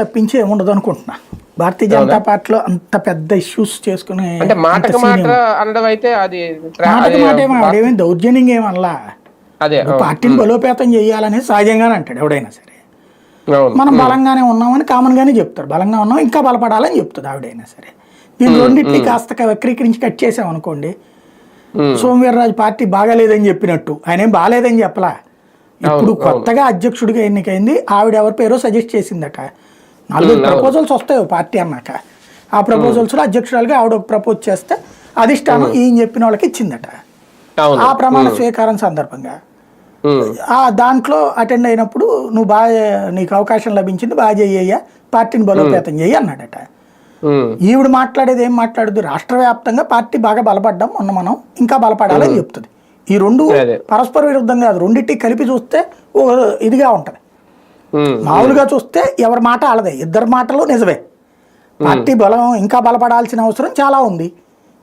తప్పించి ఏముండదు అనుకుంటున్నా. భారతీయ జనతా పార్టీలో అంత పెద్ద ఇష్యూస్ చేసుకుని అంటే మాట అనడం అయితే అది మాట ఏమో అదే పార్టీని బలోపేతం చేయాలని సహజంగానే అంటాడు ఎవడైనా సరే. మనం బలంగానే ఉన్నామని కామన్ గానే చెప్తారు. బలంగా ఉన్నాం ఇంకా బలపడాలని చెప్తుంది ఆవిడైనా సరే. దీని రెండింటిని కాస్త వక్రీకరించి కట్ చేసాం అనుకోండి. సోమవీర్రాజు పార్టీ బాగాలేదని చెప్పినట్టు ఆయన ఏం బాగాలేదని చెప్పలా. ఇప్పుడు కొత్తగా అధ్యక్షుడిగా ఎన్నికైంది ఆవిడ ఎవరి పేరో సజెస్ట్ చేసిందట. నలుగురు ప్రపోజల్స్ వస్తాయి పార్టీ అన్నాక. ఆ ప్రపోజల్స్లో అధ్యక్షురాలుగా ఆవిడ ప్రపోజ్ చేస్తే అధిష్టానం ఈయన చెప్పిన వాళ్ళకి ఇచ్చిందట. ఆ ప్రమాణ స్వీకారం సందర్భంగా. ఆ దాంట్లో అటెండ్ అయినప్పుడు నువ్వు బాగా నీకు అవకాశం లభించింది బాగా చెయ్యయ్యా పార్టీని బలోపేతం చెయ్యి అన్నాడట. ఈవిడ మాట్లాడేది ఏం మాట్లాడదు రాష్ట్ర వ్యాప్తంగా పార్టీ బాగా బలపడ్డాం మొన్న మనం ఇంకా బలపడాలని చెప్తుంది. ఈ రెండు. పరస్పర విరుద్ధం కాదు రెండింటి కలిపి చూస్తే ఓ ఇదిగా ఉంటది. మామూలుగా చూస్తే ఎవరి మాట వాళ్ళదే ఇద్దరి మాటలు నిజమే. పార్టీ బలం ఇంకా బలపడాల్సిన అవసరం చాలా ఉంది.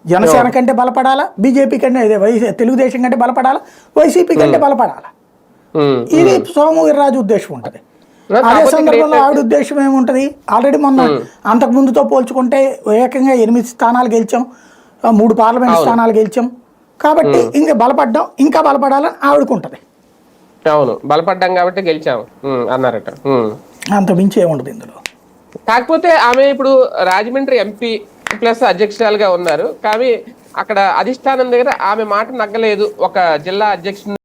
జనసేన కంటే బలపడాలా? బీజేపీ కంటే ఇదే వై తెలుగుదేశం కంటే బలపడాలా? వైసీపీ కంటే బలపడాలా. ఇది సోము వీర్రాజు ఉద్దేశం ఉంటది. అదే సందర్భంలో ఆవిడ ఉద్దేశం ఏముంటది? ఆల్రెడీ మొన్న అంతకు ముందుతో పోల్చుకుంటే ఏకంగా ఎనిమిది స్థానాలు గెలిచాం మూడు పార్లమెంట్ స్థానాలు గెలిచాం. కాబట్టి ఇంకా బలపడ్డాం ఇంకా బలపడాలని ఆవిడకుంటది. అవును. బలపడ్డాం కాబట్టి గెలిచాం. ఉమ్, అన్నారట. అంత మించి ఏముండదు ఇందులో. కాకపోతే ఆమె ఇప్పుడు రాజమండ్రి ఎంపీ ప్లస్ అధ్యక్షురాలుగా ఉన్నారు. కానీ అక్కడ అధిష్టానం దగ్గర ఆమె మాట నగ్గలేదు. ఒక జిల్లా అధ్యక్షుడు